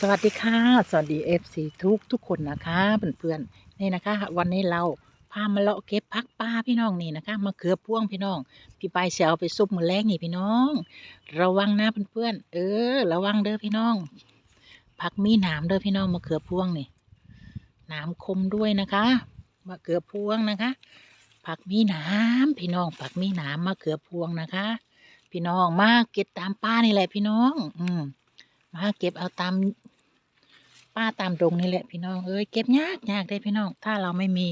สวัสดีค่ะ สวัสดีเอฟซีทุกทุกคนนะคะเพื่อนๆนี่นะคะ วันนี้เราพามาเลาะเก็บพักป้าพี่น้องนี่นะคะมะเขือพ่วงพี่น้อง พี่ปายเสียเอาไปซุปมือแรกนี่พี่น้อง ระวังนะเพื่อนๆเออ ระวังเด้อพี่น้องผักมีหนามเด้อพี่น้องมะเขือพ่วงนี่หนามคมด้วยนะคะมะเขือพ่วงนะคะผักมีหนามพี่น้องผักมีหนามมะเขือพวงนะคะ พี่น้องมาเก็บตามป้านี่แหละพี่น้อง อืม มาเก็บเอาตามป้าตามดงนี่แหละพี่น้องเอ้ยเก็บยากยากได้พี่น้อง ถ้าเราไม่มี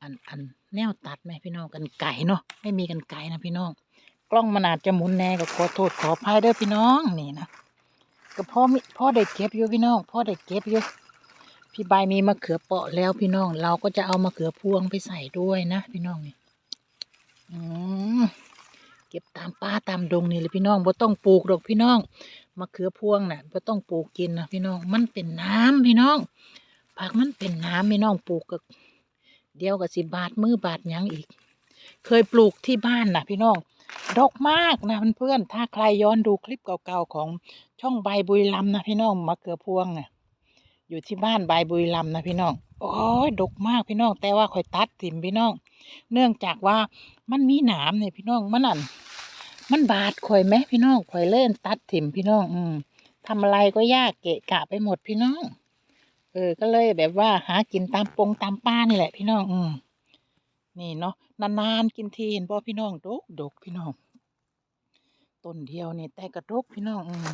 อันอันแนวตัดไหมพี่น้องกันไก่เนาะไม่มีกันไก่นะพี่น้อง กล้องมันอาจจะหมุนแน่ก็ขอโทษขออภัยเด้อพี่น้องนี่นะก็พ่อมิพ่อได้เก็บอยู่พี่น้องพ่อได้เก็บอยู่พี่ใบมีมะเขือเปาะแล้วพี่น้อง เราก็จะเอามะเขือพวงไปใส่ด้วยนะพี่น้องนี่อืม เก็บตามป้าตามดงนี่เลยพี่น้องบ่ต้องปลูกหรอกพี่น้องมะเขือพวงน่ะบ่ต้องปลูกกินนะพี่น้องมันเป็นน้ำพี่น้องผักมันเป็นน้ำพี่น้องปลูกก็เดียวกับสิบาทมือบาทยังอีก เคยปลูกที่บ้านน่ะพี่น้องดกมากนะเพื่อนๆถ้าใครย้อนดูคลิปเก่าๆของช่องใบบุรีลำนะพี่น้องมะเขือพวงน่ะ อยู่ที่บ้านใบบุรีลำนะพี่น้อง โอ้ยดกมากพี่น้อง แต่ว่าคอยตัดถิ่มพี่น้อง เนื่องจากว่ามันมีหนามเนี่ยพี่น้องมันนั่นมันบาดข่อยไหมพี่น้องข่อยเล่นตัดถิ่มพี่น้อง อืมทำอะไรก็ยากเกะกะไปหมดพี่น้อง เออ ก็เลยแบบว่าหากินตามปงตามป้านี่แหละ พี่น้อง อืมนี่เนาะนานๆกินทีเห็นบ่พี่น้องดกดกพี่น้องต้นเดียวนี่แต่กระดกพี่น้อง อืม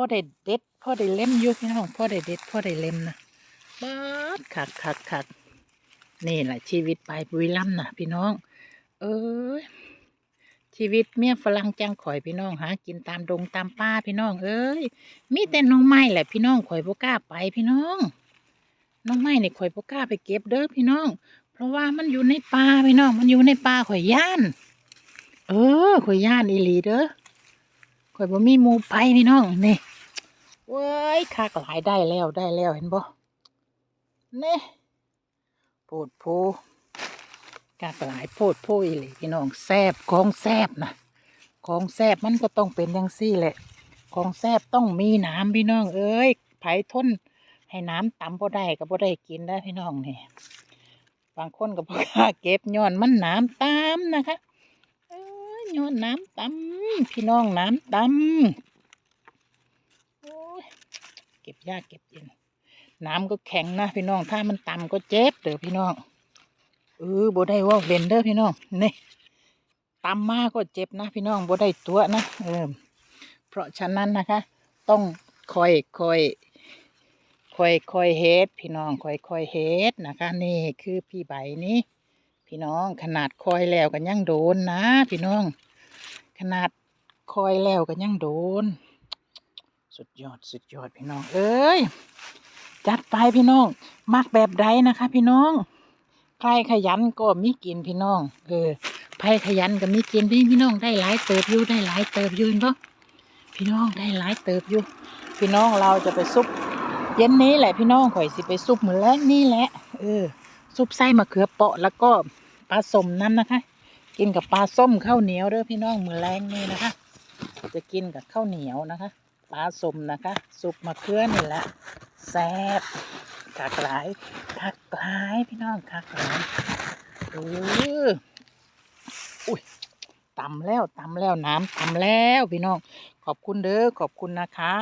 พ่อได้เด็ดพ่อได้เล็มอยู่พี่น้องพ่อได้เด็ดพ่อได้เล็มนะบาดขัดขัดขัดนี่แหละชีวิตไปบุรีรัมย์นะพี่น้อง เอ้ยชีวิตเมียฝรั่งจังข่อยพี่น้องหากินตามดงตามป่าพี่น้อง เอ้ยมีแต่น้องไม้แหละพี่น้องข่อยบ่กล้าไปพี่น้อง น้องไม้เนี่ยข่อยบ่กล้าไปเก็บเด้อพี่น้อง เพราะว่ามันอยู่ในป่าพี่น้อง มันอยู่ในป่าข่อยย่าน เออข่อยย่านอีหลีเด้อข่อยบ่มีหมูไปพี่น้องนี่ เว้ยคักหลายได้แล้วได้แล้วเห็นบ่นี่โปวดโพกากหลายโพดโพอีหลีพี่น้องแซบของแซบนะของแซบมันก็ต้องเป็นย่างซี่แหละ ของแซบต้องมีน้ำพี่น้อง เอ้ยไผทนให้น้ำต่ำบ่ได้ก็บ่ได้กินได้พี่น้องนี่บางคนก็บ่กล้าเก็บย้อนมันน้ำตามนะคะเอ้ยย้อนน้ำต่ำพี่น้องน้ำต่ำ ก็บยากเก็บเย็น น้ำก็แข็งนะพี่น้อง ถ้ามันต่ำก็เจ็บเด้อพี่น้องเออบ่ได้ว่าเวนเดอร์พี่น้องนี่ต่ำมากก็เจ็บนะพี่น้องโบได้ตัวนะเออเพราะฉะนั้นนะคะ ต้องคอยคอยคอยคอยเฮ็ดพี่น้องคอยคอยเฮ็ดนะคะ นี่คือพี่ใบนี้พี่น้องขนาดคอยแล้วกันยังโดนนะ พี่น้อง ขนาดคอยแล้วกันยังโดน สุดยอดสุดยอดพี่น้อง เอ้ย จัดไปพี่น้อง มักแบบใดนะคะ พี่น้อง ใครขยันก็มีกินพี่น้องเออใครขยันก็มีกินพี่พี่น้องได้หลายเติบอยู่ได้หลายเติบอยู่เนาะพี่น้องได้หลายเติบอยู่ พี่น้องเราจะไปซุปเย็นนี้แหละพี่น้องข่อยสิไปซุปเหมือนแรกนี่แหละเออซุปไส้มะเขือเปาะแล้วก็ปลาส้มน้ำนะคะ กินกับปลาส้มข้าวเหนียวเด้อพี่น้องมือแรงนี่นะคะ จะกินกับข้าวเหนียวนะคะ ปลาสมนะคะสุกมะเขือนี่แหละแซ่บคักหลายคักหลายพี่น้องคักหลายเอออุ้ยตำแล้วตำแล้วน้ำตำแล้วพี่น้องขอบคุณเด้อขอบคุณนะคะ